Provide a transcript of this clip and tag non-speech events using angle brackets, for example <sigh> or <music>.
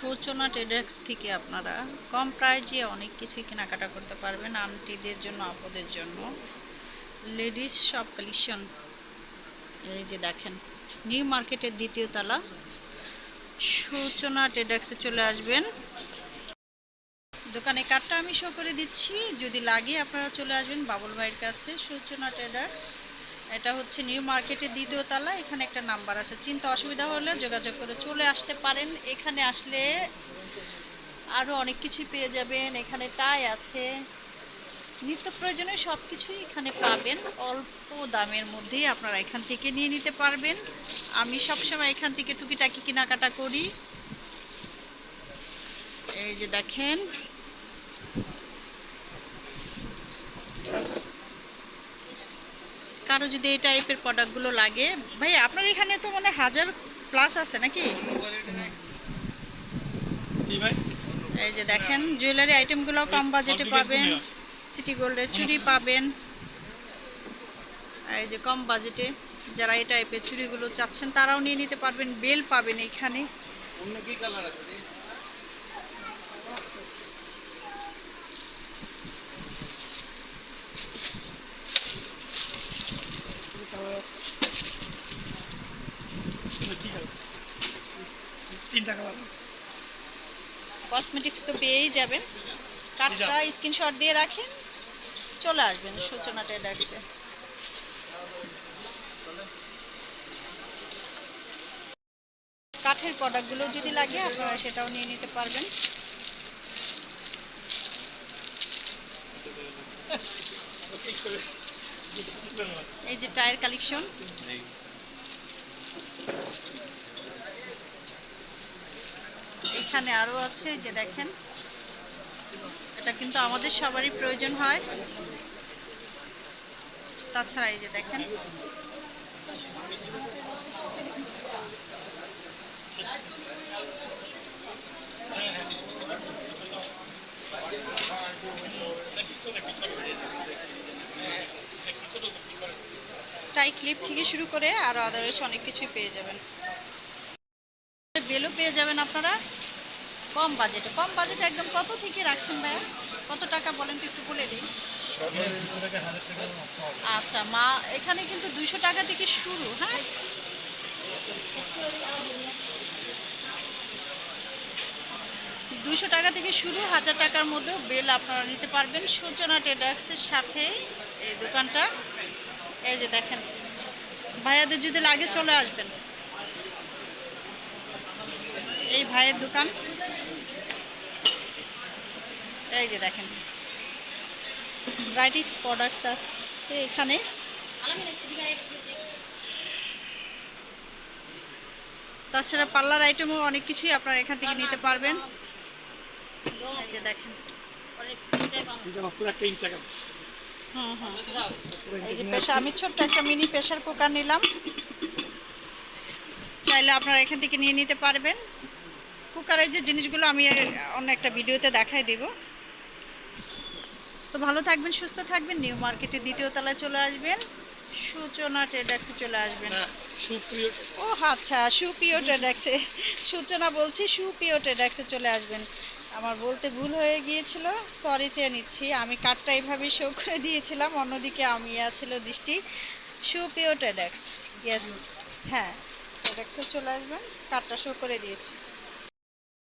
সূচনা ট্রেডার্স থেকে আপনারা কম প্রাইজে অনেক কিছুই কেনাকাটা করতে পারবেন আন্টিদের জন্য, আপদের জন্য। লেডিস সব কালেকশন। এই যে দেখেন, নিউ মার্কেটের দ্বিতীয় তলা। সূচনা ট্রেডার্সে চলে আসবেন। দোকানে কার্ডটা আমি শো করে দিচ্ছি। যদি লাগে আপনারা চলে আসবেন বাবুল ভাইয়ের কাছে সূচনা ট্রেডার্স এটা হচ্ছে নিউ মার্কেটের দ্বিতীয় তলা, এখানে একটা নাম্বার আছে। চিন্তা অসুবিধা হলে যোগাযোগ করে চলে আসতে পারেন। এখানে আসলে আরও অনেক কিছুই পেয়ে যাবেন। এখানে টাই আছে। নিত্য প্রয়োজনে সব কিছুই এখানে পাবেন। অল্প দামের মধ্যেই আপনারা এখান থেকে নিয়ে নিতে পারবেন। আমি সবসময় এখান থেকে টুকিটাকি কেনাকাটা করি। এই যে দেখেন কারও যদি এই টাইপের প্রোডাক্টগুলো লাগে ভাই আপনার এখানে তো মানে হাজার প্লাস আছে নাকি? এই যে দেখেন জুয়েলারি আইটেমগুলো কম বাজেটে পাবেন। সিটি গোল্ডের চুড়ি পাবেন। এই যে কম বাজেটে যারা এই টাইপের চুড়িগুলো চাচ্ছেন তারাও নিয়ে নিতে পারবেন বেল পাবেন এখানে অন্য কি কালার আছে? তিনটা কালার কসমেটিক্স তো পেয়েই যাবেন। কার্ডটা স্ক্রিনশট দিয়ে রাখেন চলে আসবেন সূচনা ট্রেডার্সে কাঠের প্রোডাক্টগুলো যদি লাগে আপনারা সেটাও নিয়ে নিতে পারবেন। <laughs> এই যে টায়ার কালেকশন এখানে আরও আছে যে দেখেন। এটা কিন্তু আমাদের সবারই প্রয়োজন হয়। তাছাড়া এই যে দেখেন। টাই ক্লিপ থেকে শুরু করে আরও আদারস অনেক কিছুই পেয়ে যাবেন। বেলও পেয়ে যাবেন আপনারা। কম বাজেটে কম বাজেটে একদম কত থেকে রাখছেন ভাইয়া? কত টাকা বলেন তো একটু বলে দিই। আচ্ছা মা, এখানে কিন্তু দুইশো টাকা থেকে শুরু হ্যাঁ? দুশো টাকা থেকে শুরু, হাজার টাকার মধ্যেও বেল আপনারা নিতে পারবেন। সূচনা ট্রেডার্সের সাথে এই দোকানটা। এই যে দেখেন, ভাইয়াদের যদি লাগে চলে আসবেন। এই ভাইয়ের দোকান। এই যে দেখেন। ব্রাইটিস প্রোডাক্টস আছে এখানে। তাছাড়া পার্লার আইটেমও অনেক কিছুই আপনারা এখান থেকে নিতে পারবেন। এই যে প্রেশার আমি ছোট্ট একটা মিনি প্রেশার কুকার নিলাম। চাইলে আপনারা এখান থেকে নিয়ে নিতে পারবেন। কুকারের যে জিনিসগুলো আমি অন্য একটা ভিডিওতে দেখাই দেব। তো ভালো থাকবেন সুস্থ থাকবেন। নিউ মার্কেটের দ্বিতীয় তলায় চলে আসবেন। সূচনা ট্রেডাক্সে চলে আসবেন। না ও আচ্ছা সুপিও ট্রেডাক্সে সূচনা বলছি সুপিও ট্রেডাক্সে চলে আসবেন। আমার বলতে ভুল হয়ে গিয়েছিল। সরি চেয়ে নিচ্ছি। আমি কার্ডটা এইভাবে শো করে দিয়েছিলাম। অন্যদিকে আমি ছিল দৃষ্টি। সুপিও ট্রেডাক্স ইয়েস হ্যাঁ টেডাক্সে চলে আসবেন। কার্ডটা শো করে দিয়েছি।